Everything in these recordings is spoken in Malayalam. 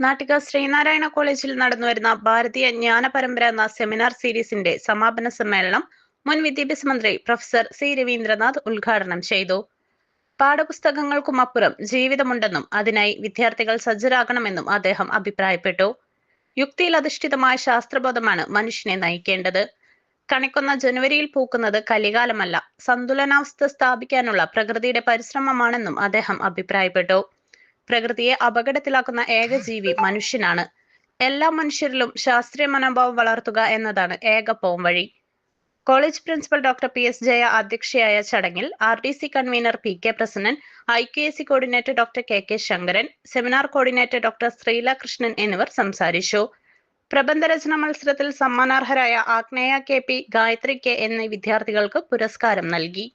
നാട്ടിക ശ്രീനാരായണ കോളേജിൽ നടന്നുവരുന്ന ഭാരതീയ ജ്ഞാന പരമ്പര എന്ന സെമിനാർ സീരീസിന്റെ സമാപന സമ്മേളനം മുൻ വിദ്യാഭ്യാസ മന്ത്രി പ്രൊഫസർ സി രവീന്ദ്രനാഥ് ഉദ്ഘാടനം ചെയ്തു. പാഠപുസ്തകങ്ങൾക്കും അപ്പുറം ജീവിതമുണ്ടെന്നും അതിനായി വിദ്യാർത്ഥികൾ സജ്ജരാകണമെന്നും അദ്ദേഹം അഭിപ്രായപ്പെട്ടു. യുക്തിയിൽ അധിഷ്ഠിതമായ ശാസ്ത്രബോധമാണ് മനുഷ്യനെ നയിക്കേണ്ടത്. കണിക്കുന്ന ജനുവരിയിൽ പൂക്കുന്നത് കലികാലമല്ല സന്തുലനാവസ്ഥ സ്ഥാപിക്കാനുള്ള പ്രകൃതിയുടെ പരിശ്രമമാണെന്നും അദ്ദേഹം അഭിപ്രായപ്പെട്ടു. പ്രകൃതിയെ അപകടത്തിലാക്കുന്ന ഏക ജീവി മനുഷ്യനാണ്. എല്ലാ മനുഷ്യരിലും ശാസ്ത്രീയ മനോഭാവം വളർത്തുക എന്നതാണ് ഏക പോം വഴി. College principal doctor P S Jaya അധ്യക്ഷയായ ചടങ്ങിൽ R D C convener P K Prasannan I K S C coordinator doctor K K Sankaran seminar coordinator doctor Sreela Krishnan എന്നിവർ സംസാരിച്ചു. പ്രബന്ധരചന മത്സരത്തിൽ സമ്മാനാർഹരായ Agneya K P Gayathri K എന്നീ വിദ്യാർത്ഥികൾക്ക് പുരസ്കാരം നൽകി.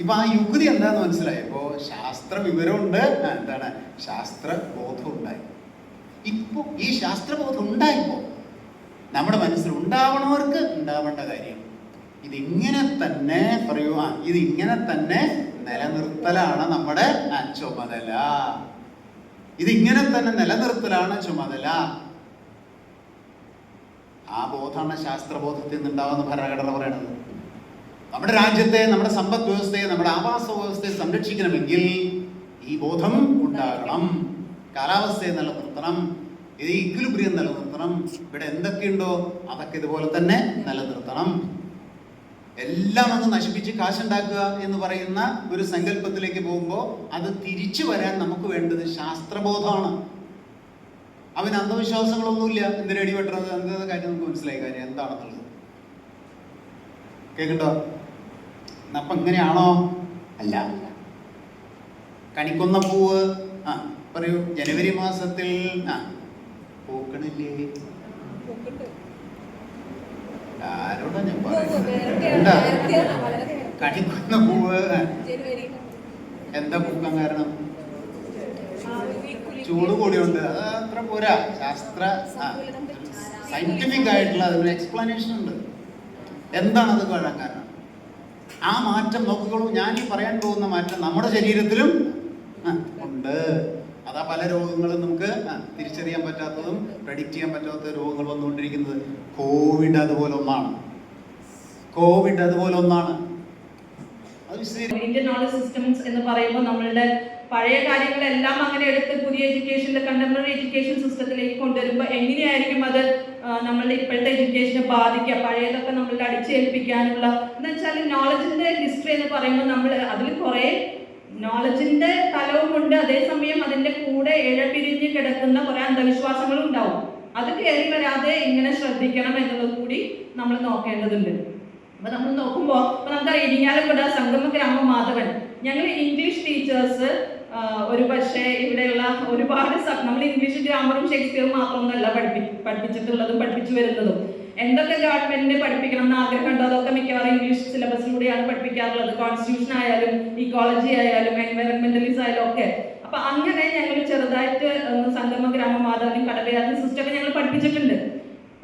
ഇപ്പൊ ആ യുക്തി എന്താന്ന് മനസ്സിലായി? ഇപ്പോ ശാസ്ത്ര വിവരമുണ്ട് എന്താണ്? ശാസ്ത്ര ബോധം ഉണ്ടായി ഇപ്പൊ ഈ ശാസ്ത്രബോധം ഉണ്ടായിപ്പോ നമ്മുടെ മനസ്സിൽ ഉണ്ടാവണവർക്ക് ഉണ്ടാവേണ്ട കാര്യം ഇതിങ്ങനെ തന്നെ പറയൂ. ആ ഇതിങ്ങനെ തന്നെ നിലനിർത്തലാണ് നമ്മുടെ ചുമതല. ഇതിങ്ങനെ തന്നെ നിലനിർത്തലാണ് ചുമതല. ആ ബോധമാണ് ശാസ്ത്രബോധത്തിൽ നിന്നുണ്ടാവുന്ന ഭരണഘടന പറയണത് നമ്മുടെ രാജ്യത്തെ നമ്മുടെ സമ്പദ് വ്യവസ്ഥയെ നമ്മുടെ ആവാസ വ്യവസ്ഥയെ സംരക്ഷിക്കണമെങ്കിൽ ഈ ബോധം ഉണ്ടാകണം. കാലാവസ്ഥയെ നിലനിർത്തണം. ഇത് ഇക്വിലിബ്രിയം നിലനിർത്തണം. ഇവിടെ എന്തൊക്കെയുണ്ടോ അതൊക്കെ ഇതുപോലെ തന്നെ നിലനിർത്തണം. എല്ലാം അങ്ങ് നശിപ്പിച്ച് കാശുണ്ടാക്കുക എന്ന് പറയുന്ന ഒരു സങ്കല്പത്തിലേക്ക് പോകുമ്പോൾ അത് തിരിച്ചു വരാൻ നമുക്ക് വേണ്ടത് ശാസ്ത്രബോധമാണ്. അവന് അന്ധവിശ്വാസങ്ങളൊന്നുമില്ല. എന്തിനടി വെട്ടണത് എന്താ കാര്യം? നമുക്ക് മനസ്സിലായി കാര്യം. എന്താണെന്നുള്ളത്. കേൾക്കട്ടോ അപ്പൊ ഇങ്ങനെയാണോ? അല്ല. കണിക്കുന്ന പൂവ് ആ പറയൂ. ജനുവരി മാസത്തിൽ ആ പൂക്കണില്ലേ ആരോടാ ഞാൻ പറയുന്നത്? കണിക്കൊന്ന പൂവ് എന്താ പൂക്കാൻ കാരണം? ചൂട് കൂടിയുണ്ട്. അത് അത്ര പോരാ. ശാസ്ത്ര സയന്റിഫിക് ആയിട്ടുള്ള അതിന് എക്സ്പ്ലനേഷൻ ഉണ്ട്. എന്താണ് അത് കാരണം? ആ മാറ്റം നോക്കിക്കോളൂ. ഞാൻ ഈ പറയാൻ പോകുന്ന മാറ്റം നമ്മുടെ ശരീരത്തിലും ഉണ്ട്. അതാ പല രോഗങ്ങളും നമുക്ക് തിരിച്ചറിയാൻ പറ്റാത്തതും പ്രഡിക്റ്റ് ചെയ്യാൻ പറ്റാത്ത രോഗങ്ങൾ വന്നുകൊണ്ടിരിക്കുന്നത്. കോവിഡ് അതുപോലെ ഒന്നാണ്. കോവിഡ് അതുപോലെ ഒന്നാണ്. സിസ്റ്റംസ് എന്ന് പറയുമ്പോൾ നമ്മളുടെ പഴയ കാര്യങ്ങളെല്ലാം അങ്ങനെ എടുത്ത് പുതിയ എഡ്യൂക്കേഷനിലെ കണ്ടംപററി എഡ്യൂക്കേഷൻ സിസ്റ്റത്തിലേക്ക് കൊണ്ടുവരുമ്പോൾ എങ്ങനെയായിരിക്കും അത് നമ്മളുടെ ഇപ്പോഴത്തെ എഡ്യൂക്കേഷനെ ബാധിക്കുക പഴയതൊക്കെ നമ്മളുടെ അടിച്ചേൽപ്പിക്കാനുള്ള എന്ന് വെച്ചാൽ നോളജിന്റെ ഹിസ്റ്ററി എന്ന് പറയുമ്പോൾ നമ്മൾ അതിൽ കുറേ നോളജിന്റെ തലവുമുണ്ട് അതേസമയം അതിന്റെ കൂടെ ഇഴപിരിഞ്ഞ് കിടക്കുന്ന കുറെ അന്ധവിശ്വാസങ്ങളും ഉണ്ടാവും. അത് കയറി വരാതെ ഇങ്ങനെ ശ്രദ്ധിക്കണം എന്നുള്ളത് കൂടി നമ്മൾ നോക്കേണ്ടതുണ്ട്. അപ്പൊ നമ്മൾ നോക്കുമ്പോൾ ഇപ്പൊ നമുക്കറിയാം ഇരിങ്ങാലക്കുട സംഗമ ഗ്രാമ മാധവൻ. ഞങ്ങൾ ഇംഗ്ലീഷ് ടീച്ചേഴ്സ് ഒരു പക്ഷേ ഇവിടെയുള്ള ഒരുപാട് നമ്മൾ ഇംഗ്ലീഷ് ഗ്രാമറും ഷേക്സ്പിയറും മാത്രമൊന്നുമല്ല പഠിപ്പി പഠിപ്പിച്ചിട്ടുള്ളതും പഠിപ്പിച്ചു വരുന്നതും. എന്തൊക്കെ ഗവൺമെന്റിന് പഠിപ്പിക്കണം എന്ന് ആഗ്രഹമുണ്ടോ അതൊക്കെ മിക്കവാറും ഇംഗ്ലീഷ് സിലബസിലൂടെയാണ് പഠിപ്പിക്കാറുള്ളത്. കോൺസ്റ്റിറ്റ്യൂഷൻ ആയാലും ഇക്കോളജി ആയാലും എൻവയറമെന്റലിസം ആയാലും ഒക്കെ. അപ്പൊ അങ്ങനെ ഞങ്ങൾ ചെറുതായിട്ട് സംഗമ ഗ്രാമം മാതാവിനും കടവയാറും സിസ്റ്റമൊക്കെ ഞങ്ങൾ പഠിപ്പിച്ചിട്ടുണ്ട്.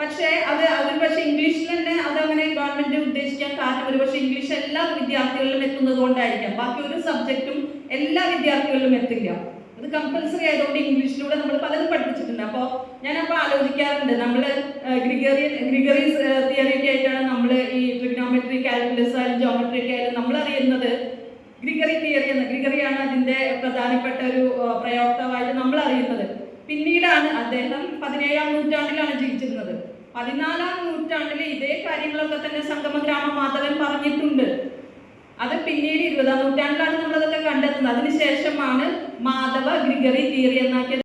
പക്ഷേ അത് അതിൽ പക്ഷേ ഇംഗ്ലീഷിൽ തന്നെ അതങ്ങനെ ഉദ്ദേശിക്കാൻ കാരണം ഒരു പക്ഷേ ഇംഗ്ലീഷ് എല്ലാ വിദ്യാർത്ഥികളിലും എത്തുന്നത് കൊണ്ടായിരിക്കാം. ബാക്കി ഒരു സബ്ജക്റ്റും എല്ലാ വിദ്യാർത്ഥികളിലും എത്തില്ല. അത് കമ്പൽസറി ആയതുകൊണ്ട് ഇംഗ്ലീഷിലൂടെ നമ്മൾ പലതും പഠിപ്പിച്ചിട്ടുണ്ട്. അപ്പോൾ ഞാൻ ഞാനപ്പോൾ ആലോചിക്കാറുണ്ട് നമ്മൾ ഗ്രിഗറിയൻ ഗ്രിഗറീസ് തിയറിയൊക്കെ ആയിട്ടാണ് നമ്മൾ ഈ ട്രിഗ്നോമെട്രി കാൽക്കുലസ് ആയാലും ജോമെട്രി ഒക്കെ ആയാലും നമ്മൾ അറിയുന്നത്. ഗ്രിഗറി തിയറി എന്ന് ഗ്രിഗറിയാണ് അതിന്റെ പ്രധാനപ്പെട്ട ഒരു പ്രയോക്താവായിട്ട് നമ്മൾ അറിയുന്നത്. പിന്നീടാണ് അദ്ദേഹം പതിനേഴാം നൂറ്റാണ്ടിലാണ് ജീവിച്ചിരുന്നത്. പതിനാലാം നൂറ്റാണ്ടിൽ ഇതേ കാര്യങ്ങളൊക്കെ തന്നെ സംഗമ അത് പിന്നീട് ഇരുപതാം നൂറ്റാണ്ടിലാണ് നമ്മളതൊക്കെ കണ്ടെത്തുന്നത്. അതിനുശേഷമാണ് മാധവ ഗ്രിഗറി തിയറി എന്നാക്കിയത്.